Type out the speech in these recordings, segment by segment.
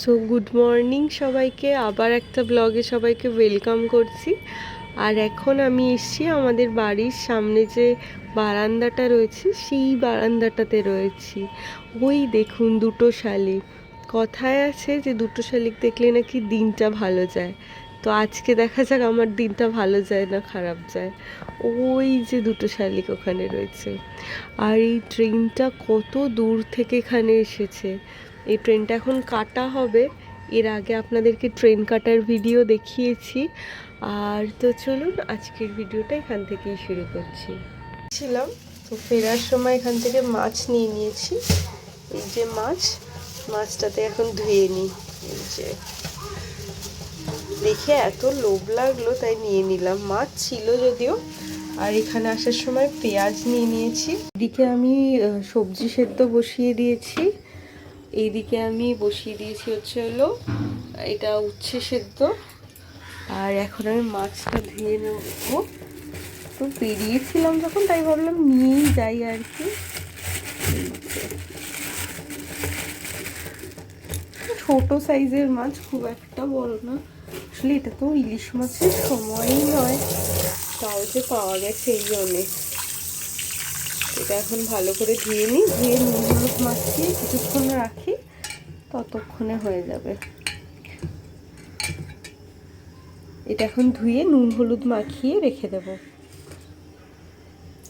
So good morning সবাইকে। আবার একটা ব্লগে সবাইকে ওয়েলকাম করছি। আর এখন আমি এসছি আমাদের বাড়ির সামনে যে বারান্দাটা রয়েছে, সেই বারান্দাটাতে রয়েছি। ওই দেখুন দুটো শালিক। কথায় আছে যে দুটো শালিক দেখলে নাকি দিনটা ভালো যায়। তো আজকে দেখা যাক আমার দিনটা ভালো যায় না খারাপ যায়। ওই যে দুটো শালিক ওখানে রয়েছে। আর এই ট্রেনটা কত দূর থেকে এখানে এসেছে। এই ট্রেনটা এখন কাটা হবে। এর আগে আপনাদেরকে ট্রেন কাটার ভিডিও দেখিয়েছি। আর তো চলুন, আজকের ভিডিওটা এখান থেকেই শুরু করছি। ছিলাম, তো ফেরার সময় এখান থেকে মাছ নিয়ে নিয়েছি। এই যে মাছ, মাছটাতে এখন ধুয়ে নিই। এই যে। দেখে এত লোভ লাগল, তাই নিয়ে নিলাম। মাছ ছিল যদিও, আর এখানে আসার সময় পেঁয়াজ নিয়ে নিয়েছি। এদিকে আমি সবজি সেদ্ধ বসিয়ে দিয়েছি। এইদিকে আমি বসিয়ে দিয়েছি হচ্ছে হলো, এটা উচ্ছে সেদ্ধ। আর এখন আমি মাছটা ধুয়ে নেব। তো বেরিয়েছিলাম যখন, তাই ভাবলাম নিয়েই যাই আর কি। ছোট সাইজের মাছ, খুব একটা বড় না। আসলে এটা তো ইলিশ মাছের সময়ই নয়। তাও যে পাওয়া গেছে এই অনেক এটা এখন ভালো করে ধুয়ে নিই, ধুয়ে নুন, হলুদ মাখিয়ে কিছুক্ষণ রাখি, ততক্ষণে হয়ে যাবে। এটা এখন ধুয়ে নুন, হলুদ মাখিয়ে রেখে দেব।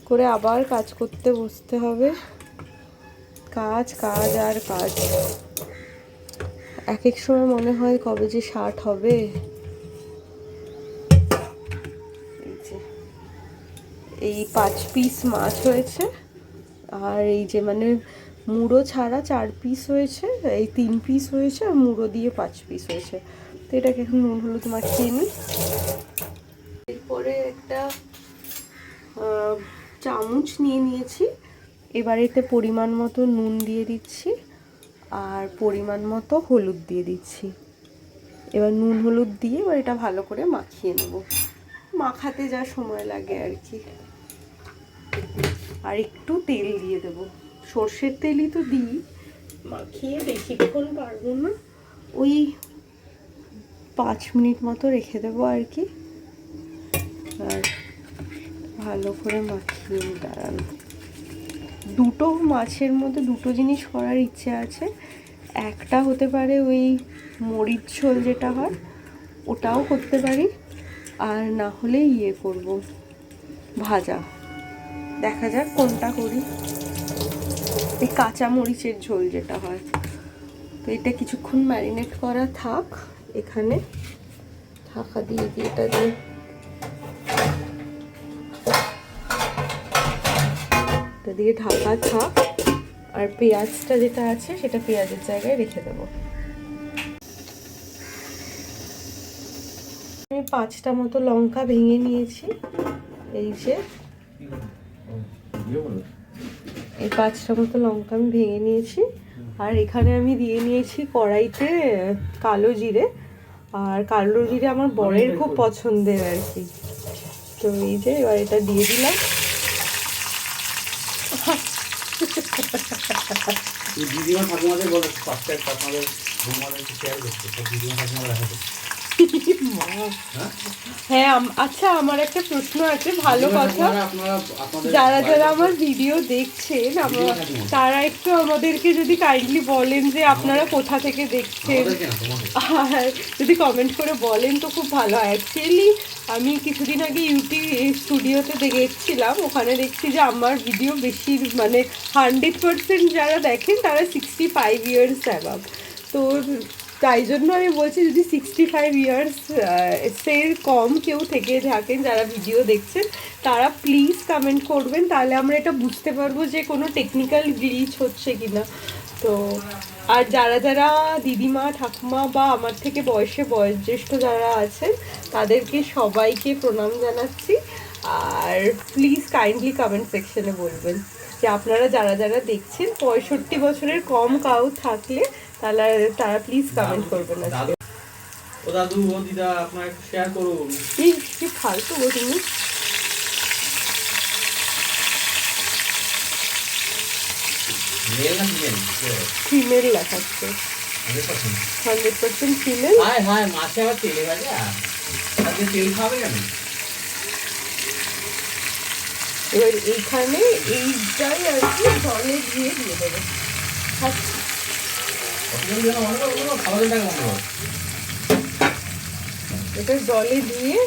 করে আবার কাজ করতে বসতে হবে। কাজ কাজ আর কাজ। এক এক সময় মনে হয় কবে যে ষাট হবে। এই পাঁচ পিস মাছ হয়েছে। আর এই যে মানে মুড়ো ছাড়া চার পিস হয়েছে, এই তিন পিস হয়েছে, আর মুড়ো দিয়ে পাঁচ পিস হয়েছে। তো এটাকে এখন নুন হলুদ মাখিয়ে নিই। এরপরে একটা চামচ নিয়ে নিয়েছি। এবার এতে পরিমাণ মতো নুন দিয়ে দিচ্ছি, আর পরিমাণ মতো হলুদ দিয়ে দিচ্ছি। এবার নুন হলুদ দিয়ে এবার এটা ভালো করে মাখিয়ে নেব। মাখাতে যা সময় লাগে আর কি। আর একটু তেল দিয়ে দেব। সর্ষের তেলই তো দিই। মাখিয়ে বেশিক্ষণ পারব না। ওই পাঁচ মিনিট মতো রেখে দেবো আর কি। আর ভালো করে মাখিয়ে দাঁড়ান। দুটো মাছের মধ্যে দুটো জিনিস করার ইচ্ছে আছে। একটা হতে পারে ওই মরিচ ঝোল যেটা হয় ওটাও করতে পারি। আর না হলে ইয়ে করব ভাজা। দেখা যাক কোনটা করি। এই কাঁচা মরিচের ঝোল যেটা হয়। তো এটা কিছুক্ষণ ম্যারিনেট করা থাক এখানে। ঢাকা দিয়ে দিয়ে এটা দিয়ে। এটা দিয়ে ঢাকা থাক। আর পেঁয়াজটা যেটা আছে সেটা পেঁয়াজের জায়গায় রেখে দেবো। আমি পাঁচটা মতো লঙ্কা ভেঙে নিয়েছি। এই যে। এই পাঁচটা মতো লঙ্কা আমি ভেঙে নিয়েছি। আর এখানে আমি দিয়ে নিয়েছি কড়াইতে কালো জিরে। আর কালো জিরে আমার বরের খুব পছন্দের আর কি। তো এই যে এবার এটা দিয়ে দিলাম। দিদিমা ঠাকুমাদের বলো পাঁচটা ঠাকুমাদের বৌমাদের একটু শেয়ার করতে দিদিমা ঠাকুমারা দেখাবে হ্যাঁ আচ্ছা আমার একটা প্রশ্ন আছে ভালো কথা। যারা যারা আমার ভিডিও দেখছেন আমরা। তারা একটু আমাদেরকে যদি কাইন্ডলি বলেন যে আপনারা কোথা থেকে দেখছেন। আর যদি কমেন্ট করে বলেন তো খুব ভালো হয়। অ্যাকচুয়ালি আমি কিছুদিন আগে ইউটিউব স্টুডিওতে দেখছিলাম। ওখানে দেখছি যে আমার ভিডিও বেশি মানে হান্ড্রেড পার্সেন্ট যারা দেখেন তারা সিক্সটি ফাইভ ইয়ার্স অ্যাবাভ তো তাই জন্য আমি বলছি, যদি সিক্সটি ফাইভ ইয়ার্স এর কম কেউ থেকে থাকেন যারা ভিডিও দেখছেন, তারা প্লিজ কমেন্ট করবেন, তাহলে আমরা এটা বুঝতে পারব যে কোনো টেকনিক্যাল গ্লিচ হচ্ছে কি না তো, আর যারা যারা দিদিমা, ঠাকুমা বা আমার থেকে বয়সে বয়োজ্যেষ্ঠ যারা আছেন, তাদেরকে সবাইকে প্রণাম জানাচ্ছি। আর প্লিজ কাইন্ডলি কমেন্ট সেকশনে বলবেন যে আপনারা যারা যারা দেখছেন, পঁয়ষট্টি বছরের কম কাউ থাকলে তাহলে তারা প্লিজ কমেন্ট করবেন আজকে ও দাদু ও দিদা আপনারা একটু শেয়ার করুন এই কি ফালতু গো তুমি? মেল না ফিমেল ফিমেল লেখাচ্ছে হান্ড্রেড পার্সেন্ট। ফিমেল হায় হায় মাছে আবার তেলে ভাজা? আজকে তেল খাবে কেন? এবার এইখানে এইটাই আর কি জলে দিয়ে দিয়ে দেবো। আচ্ছা এটা জলে দিয়ে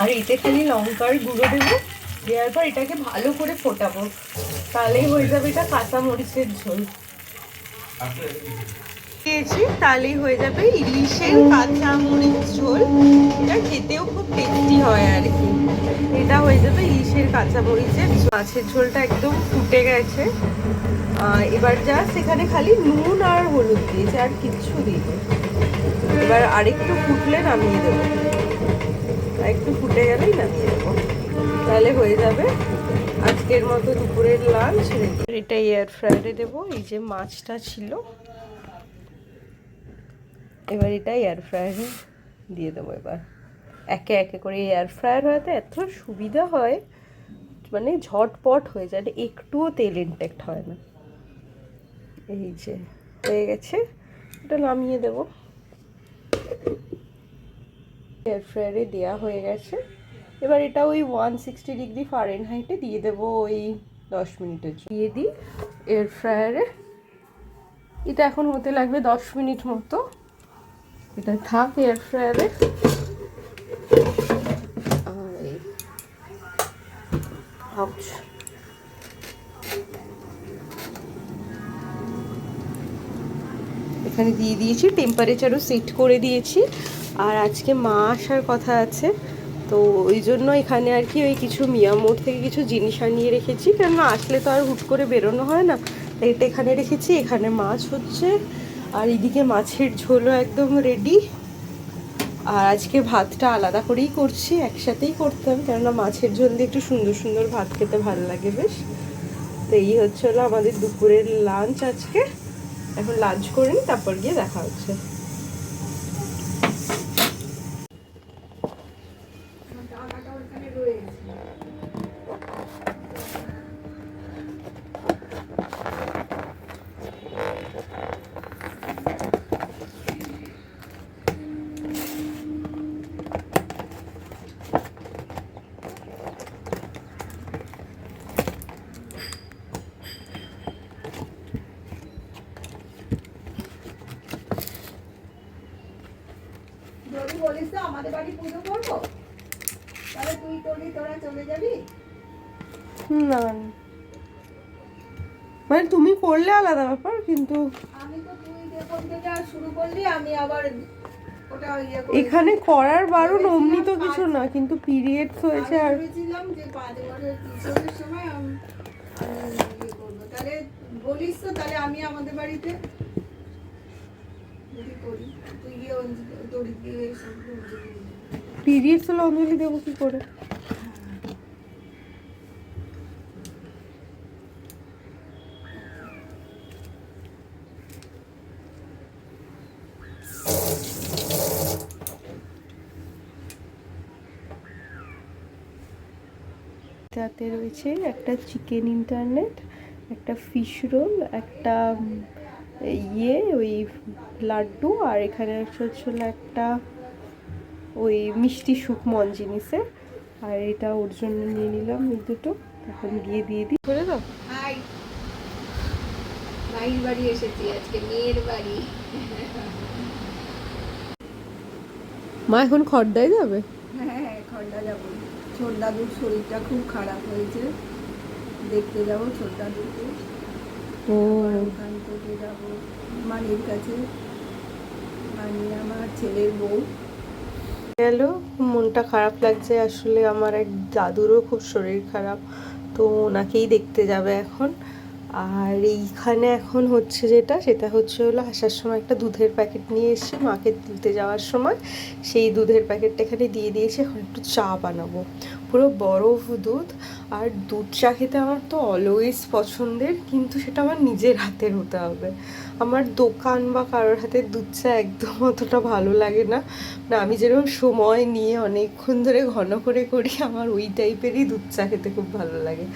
আর এতে খালি লঙ্কার গুঁড়ো দেবো, দেওয়ার পর এটাকে ভালো করে ফোটাবো। তাহলেই হয়ে যাবে এটা কাঁচা মরিচের ঝোল আসলে দিয়েছি তাহলেই হয়ে যাবে ইলিশের কাঁচা মরিচ ঝোল। এটা খেতেও খুব টেস্টি হয় আর কি। এটা হয়ে যাবে ইলিশের কাঁচা মরিচের মাছের ঝোলটা একদম ফুটে গেছে। এবার জাস্ট এখানে খালি নুন আর হলুদ দিয়েছে, আর কিচ্ছু দিইনি। এবার আরেকটু ফুটলে নামিয়ে দেবো। একটু ফুটে গেলেই নামিয়ে দেবো। তাহলে হয়ে যাবে আজকের মতো দুপুরের লাঞ্চ এটা এয়ার ফ্রায়ারে দেবো। এই যে মাছটা ছিল এবার এটা এয়ার ফ্রায়ারে দিয়ে দেবো এবার। একে একে করে এয়ার ফ্রায়ার হওয়াতে এত সুবিধা হয় মানে ঝটপট হয়ে যায় এটা একটুও তেল ইনটেক্ট হয় না। এই যে, হয়ে গেছে। এটা নামিয়ে দেবো। এয়ার ফ্রায়ারে দেওয়া হয়ে গেছে। এবার এটা ওই ওয়ান সিক্সটি ডিগ্রি ফারেন হাইটে দিয়ে দেবো ওই দশ মিনিটের জন্য। দিয়ে দিই এয়ার ফ্রায়ারে এটা এখন হতে লাগবে দশ মিনিট মতো। এটা থাক এয়ার ফ্রায়ারে. এখানে দিয়ে দিয়েছি টেম্পারেচারও সেট করে দিয়েছি। আর আজকে মা আসার কথা আছে, তো ওই জন্য এখানে আর কি ওই কিছু মিয়ামোড় থেকে কিছু জিনিস আনিয়ে রেখেছি। কেননা আসলে তো আর হুট করে বেরোনো হয় না এটা এখানে রেখেছি, এখানে মাছ হচ্ছে। আর এদিকে মাছের ঝোলও একদম রেডি আর আজকে ভাতটা আলাদা করেই করছি, একসাথেই করতে হবে, কেননা মাছের ঝোল দিয়ে একটু সুন্দর সুন্দর ভাত খেতে ভালো লাগে বেশ। তো এই হচ্ছে হলো আমাদের দুপুরের লাঞ্চ আজকে। এখন লাঞ্চ করে নিই তারপর গিয়ে দেখা হচ্ছে যদি বলিস তো আমাদের বাড়ি পুজো করব? তাহলে তুই তোলি তোরা চলে যাবি? না মানে তুমি করলে আলাদা ব্যাপার কিন্তু আমি তো তুই যখন থেকে আর শুরু করলি আমি আবার ইয়ে এখানে করার বারণ অমনি তো কিছু না কিন্তু পিরিয়ডস হয়েছে আর ভেবেছিলাম যে পাঁচ বছর কিশোরের সময় আমি ইয়ে করব। তাহলে বলিস তো তাহলে আমি আমাদের বাড়িতে যদি করি তুই গিয়ে অঞ্জলি- তোর গিয়ে সব অঞ্জলি দিবি। পিরিয়ডস হলে অঞ্জলি দেবো কি করে? তাতে রয়েছে একটা চিকেন ইন্টারনেট একটা ফিশ রোল একটা ইয়ে ওই লাড্ডু আর এখানে হলো একটা ওই মিষ্টি সুকমন জিনিসের। আর এটা ওর জন্য নিয়ে নিলাম এই দুটো। এখন গিয়ে দিয়ে দিই। করে দাও। হাই। মায়ের বাড়ি এসেছি আজকে মেয়ের বাড়ি। মা এখন খড়দায় যাবে? হ্যাঁ খন্ডা যাব। ছোট দাদুর শরীরটা খুব খারাপ হয়েছে। দেখতে যাব ছোট দাদুকে। ওখান মানি আমার ছেলের মনটা খারাপ লাগছে, আসলে আমার এক দাদুরও খুব শরীর খারাপ, তো ওনাকেই দেখতে যাবে এখন। আর এইখানে এখন হচ্ছে যেটা, সেটা হচ্ছে হলো আসার সময় একটা দুধের প্যাকেট নিয়ে এসে মাকে তুলতে যাওয়ার সময়, সেই দুধের প্যাকেটটা এখানে দিয়ে দিয়েছি এখন একটু চা বানাবো। পুরো বরফ দুধ আর দুধ চা খেতে আমার তো অলওয়েজ পছন্দের, কিন্তু সেটা আমার নিজের হাতের হতে হবে। আমার দোকান বা কারোর হাতের দুধ চা একদম অতটা ভালো লাগে না। না, আমি যেরকম সময় নিয়ে অনেকক্ষণ ধরে ঘন করে করি, আমার ওই টাইপেরই দুধ চা খেতে খুব ভালো লাগে।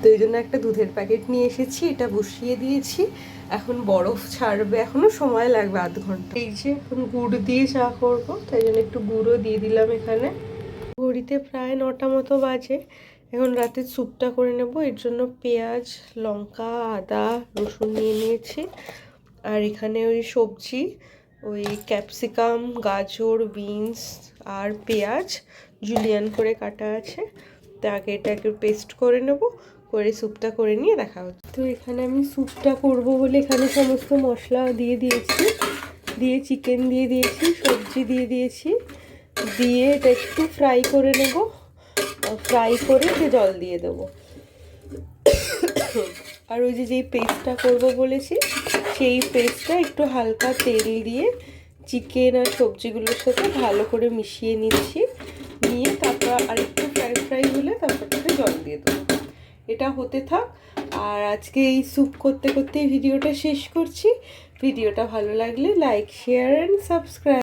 তো এই জন্য একটা দুধের প্যাকেট নিয়ে এসেছি, এটা বসিয়ে দিয়েছি। এখন বরফ ছাড়বে এখনও সময় লাগবে আধ ঘণ্টা। এই যে এখন গুড় দিয়ে চা করব, তাই জন্য একটু গুঁড়ো দিয়ে দিলাম এখানে। ঘড়িতে প্রায় নটা মতো বাজে। এখন রাতে স্যুপটা করে নেব। এর জন্য পেঁয়াজ, লঙ্কা, আদা, রসুন নিয়ে নিয়েছি। আর এখানে ওই সবজি, ওই ক্যাপসিকাম, গাজর, বিনস আর পেঁয়াজ জুলিয়ান করে কাটা আছে। তা আগে এটাকে পেস্ট করে নেব, করে স্যুপটা করে নিয়ে দেখা হচ্ছে। তো এখানে আমি স্যুপটা করব বলে এখানে সমস্ত মশলা দিয়ে দিয়েছি। দিয়ে চিকেন দিয়ে দিয়েছি, সবজি দিয়ে দিয়েছি। দিয়ে এটা একটু ফ্রাই করে নেব। ফ্রাই করে যে জল দিয়ে দেবো। আর ওই যে যেই পেস্টটা করব বলেছি, সেই পেস্টটা একটু হালকা তেল দিয়ে চিকেন আর সবজিগুলোর সাথে ভালো করে মিশিয়ে নিচ্ছি। নিয়ে তারপর আর একটু ফ্রাই ফ্রাই হলে তারপর তাতে জল দিয়ে দেবো। এটা হতে থাক। আর আজকে এই স্যুপ করতে করতে ভিডিওটা শেষ করছি। ভিডিওটা ভালো লাগলে লাইক শেয়ার অ্যান্ড সাবস্ক্রাইব